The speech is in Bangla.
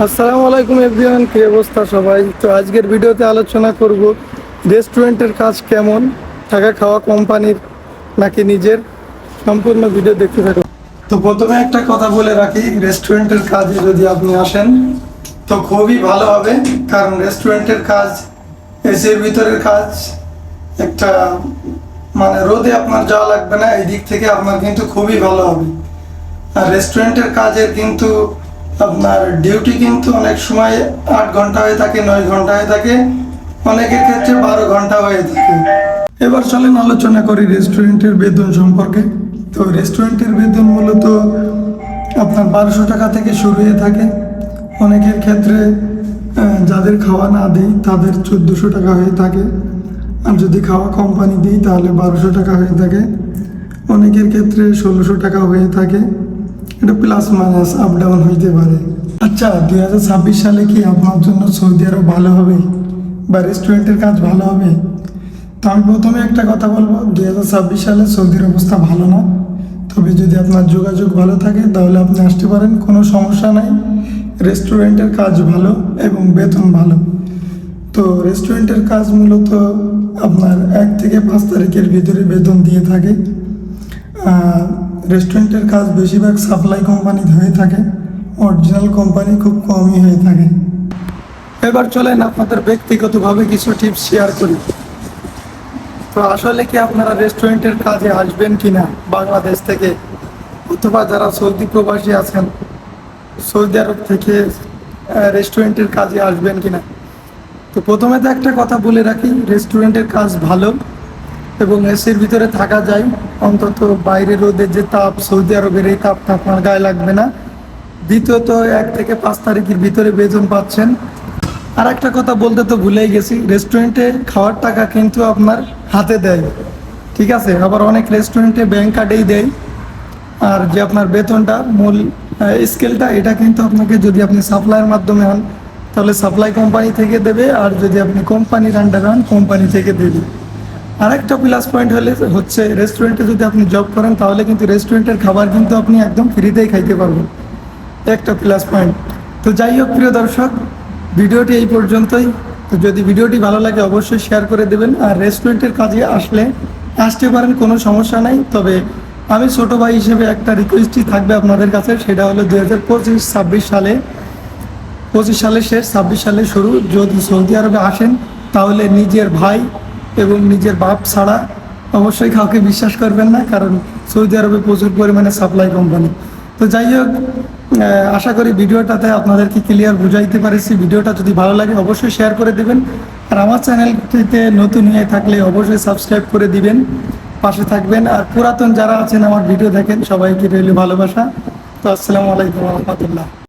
আসসালামু আলাইকুম এভরিওয়ান, কি অবস্থা সবাই? তো আজকের ভিডিওতে আলোচনা করব রেস্টুরেন্টের কাজ কেমন, থাকা খাওয়া কোম্পানির নাকি নিজের? সম্পূর্ণ ভিডিও দেখতে থাকুন। তো প্রথমে একটা কথা বলে রাখি, রেস্টুরেন্টের কাজে যদি আপনি আসেন, তো খুবই ভালো হবে, কারণ রেস্টুরেন্টের কাজ, এসির ভিতরের কাজ, একটা মানে রোদে আপনার যাওয়া লাগবে না, এই দিক থেকে আপনার কিন্তু খুবই ভালো হবে। আর রেস্টুরেন্টের কাজের কিন্তু আপনার ডিউটি কিন্তু অনেক সময় আট ঘণ্টা হয়ে থাকে, নয় ঘণ্টা হয়ে থাকে, অনেকের ক্ষেত্রে বারো ঘণ্টা হয়ে থাকে। এবার চলেন আলোচনা করি রেস্টুরেন্টের বেতন সম্পর্কে। তো রেস্টুরেন্টের বেতন মূলত আপনার বারোশো টাকা থেকে শুরু হয়ে থাকে। অনেকের ক্ষেত্রে যাদের খাওয়া না দিই, তাদের চোদ্দোশো টাকা হয়ে থাকে। আর যদি খাওয়া কোম্পানি দিই, তাহলে বারোশো টাকা হয়ে থাকে। অনেকের ক্ষেত্রে ষোলোশো টাকা হয়ে থাকে। এটা প্লাস মাইনাস আপ ডাউন হইতে পারে। আচ্ছা দুই হাজার ছাব্বিশ সালে কি আপনার জন্য সৌদি আরব ভালো হবে? বা রেস্টুরেন্টের কাজ ভালো হবে? তো আমি প্রথমে একটা কথা বলব, দুই হাজার ছাব্বিশ সালে সৌদির অবস্থা ভালো না। তবে যদি আপনার যোগাযোগ ভালো থাকে, তাহলে আপনি আসতে পারেন, কোনো সমস্যা নাই। রেস্টুরেন্টের কাজ ভালো এবং বেতন ভালো। তো রেস্টুরেন্টের কাজ মূলত আপনার এক থেকে পাঁচ তারিখের ভিতরে বেতন দিয়ে থাকে। রেস্টুরেন্টের কাজ বেশিরভাগ সাপ্লাই কোম্পানি হয়ে থাকে অরিজিনাল কোম্পানি খুব কমই হয়ে থাকে। এবার চলেন আপনাদের ব্যক্তিগতভাবে কিছু টিপস শেয়ার করি। তো আসলে কি আপনারা রেস্টুরেন্টের কাজে আসবেন কি না বাংলাদেশ থেকে, অথবা যারা সৌদি প্রবাসী আছেন, সৌদি আরব থেকে রেস্টুরেন্টের কাজে আসবেন কি না? তো প্রথমে তো একটা কথা বলে রাখি, রেস্টুরেন্টের কাজ ভালো এবং এসির ভিতরে থাকা যায়। অন্তত বাইরে রোদের যে তাপ, সৌদি আরবের এই তাপটা আপনার গায়ে লাগবে না। দ্বিতীয়ত, এক থেকে পাঁচ তারিখের ভিতরে বেতন পাচ্ছেন। আর একটা কথা বলতে তো ভুলেই গেছি রেস্টুরেন্টে খাওয়ার টাকা কিন্তু আপনার হাতে দেয়। ঠিক আছে? আবার অনেক রেস্টুরেন্টে ব্যাংক কার্ডেই দেয়। আর যে আপনার বেতনটা, মূল স্কেলটা এটা কিন্তু আপনাকে যদি আপনি সাপ্লাইয়ের মাধ্যমে হন, তাহলে সাপ্লাই কোম্পানি থেকে দেবে। আর যদি আপনি কোম্পানির আন্ডারে হন কোম্পানি থেকে দেবে। আরেকটা প্লাস পয়েন্ট হলে হচ্ছে রেস্টুরেন্টে যদি আপনি জব করেন, তাহলে কিন্তু রেস্টুরেন্টের খাবার কিন্তু আপনি একদম ফ্রিতেই খাইতে পারবেন। একটা প্লাস পয়েন্ট তো যাই হোক, প্রিয় দর্শক, ভিডিওটি এই পর্যন্তই। তো যদি ভিডিওটি ভালো লাগে, অবশ্যই শেয়ার করে দেবেন। আর রেস্টুরেন্টের কাজে আসলে আসতে পারেন, কোনো সমস্যা নাই। তবে আমি ছোট ভাই হিসেবে একটা রিকোয়েস্টই থাকবে আপনাদের কাছে, সেটা হলো দু হাজার পঁচিশ, ছাব্বিশ সালে, পঁচিশ সালে শেষ, ছাব্বিশ সালে শুরু। যদি সৌদি আরবে আসেন, তাহলে নিজের ভাই এবং নিজের বাপ ছাড়া অবশ্যই কাউকে বিশ্বাস করবেন না, কারণ সৌদি আরবে প্রচুর পরিমাণে সাপ্লাই কোম্পানি তো যাই হোক আশা করি ভিডিওটাতে আপনাদেরকে ক্লিয়ার বুঝাইতে পারেছি। ভিডিওটা যদি ভালো লাগে, অবশ্যই শেয়ার করে দেবেন। আর আমার চ্যানেলটিতে নতুন হয়ে থাকলে অবশ্যই সাবস্ক্রাইব করে দিবেন, পাশে থাকবেন। আর পুরাতন যারা আছেন, আমার ভিডিও দেখেন, সবাইকে রইল ভালোবাসা। তো আসসালামু আলাইকুম রহমতুল্লাহ।